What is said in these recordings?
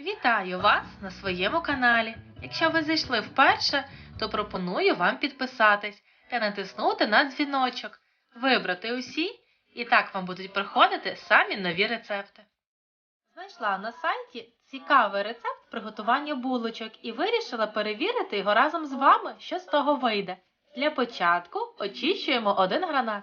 Вітаю вас на своєму каналі. Якщо ви зайшли вперше, то пропоную вам підписатись та натиснути на дзвіночок, вибрати усі, і так вам будуть приходити самі нові рецепти. Знайшла на сайті цікавий рецепт приготування булочок і вирішила перевірити його разом з вами, що з того вийде. Для початку очищуємо один гранат.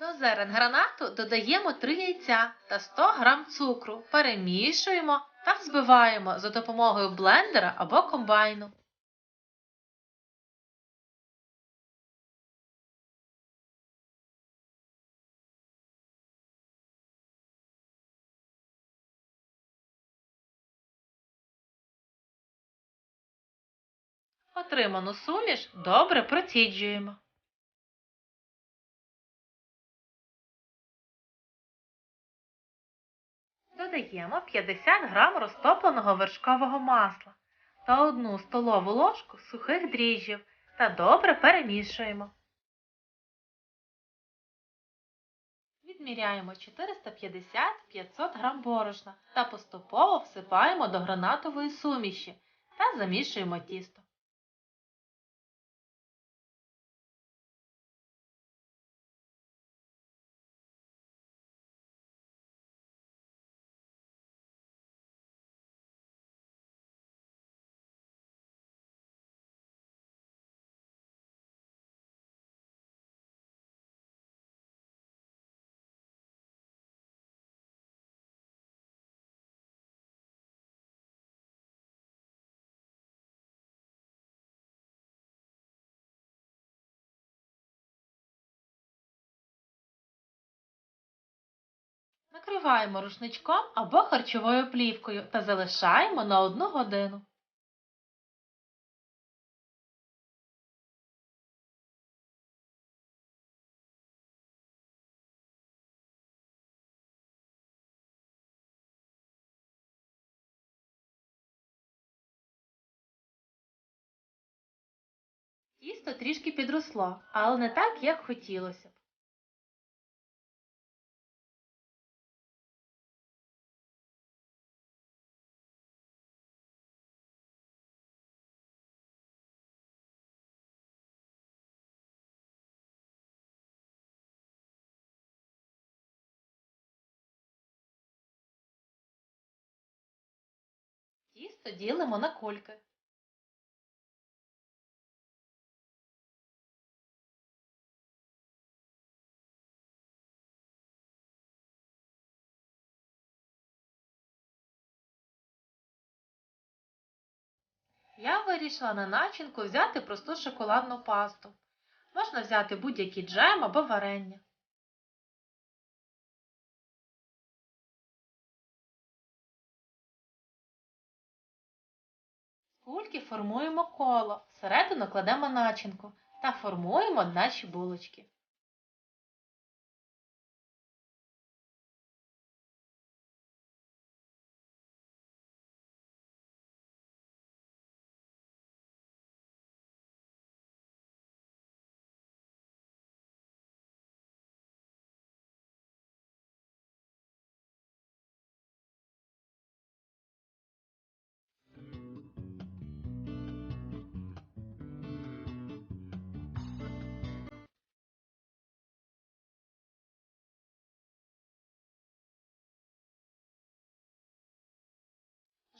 До зерен гранату додаємо 3 яйця та 100 г цукру, перемішуємо та взбиваємо за допомогою блендера або комбайну. Отриману суміш добре проціджуємо. Додаємо 50 г розтопленого вершкового масла та 1 столову ложку сухих дріжджів та добре перемішуємо. Відміряємо 450-500 г борошна та поступово всипаємо до гранатової суміші та замішуємо тісто. Накриваємо рушничком або харчовою плівкою та залишаємо на 1 годину. Тісто трішки підросло, але не так, як хотілося б. Тісто ділимо на кульки. Я вирішила на начинку взяти просту шоколадну пасту. Можна взяти будь-який джем або варення. Кульки формуємо коло, всередину кладемо начинку та формуємо наші булочки.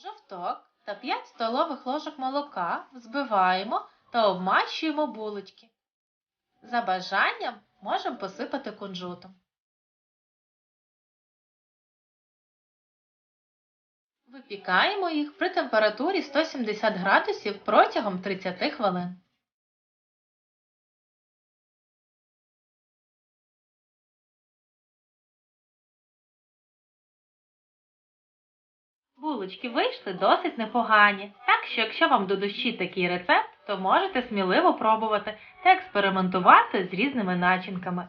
Жовток та 5 столових ложок молока взбиваємо та обмащуємо булочки. За бажанням можемо посипати кунжутом. Випікаємо їх при температурі 170 градусів протягом 30 хвилин. Булочки вийшли досить непогані, так що якщо вам до душі такий рецепт, то можете сміливо пробувати та експериментувати з різними начинками.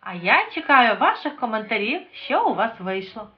А я чекаю ваших коментарів, що у вас вийшло.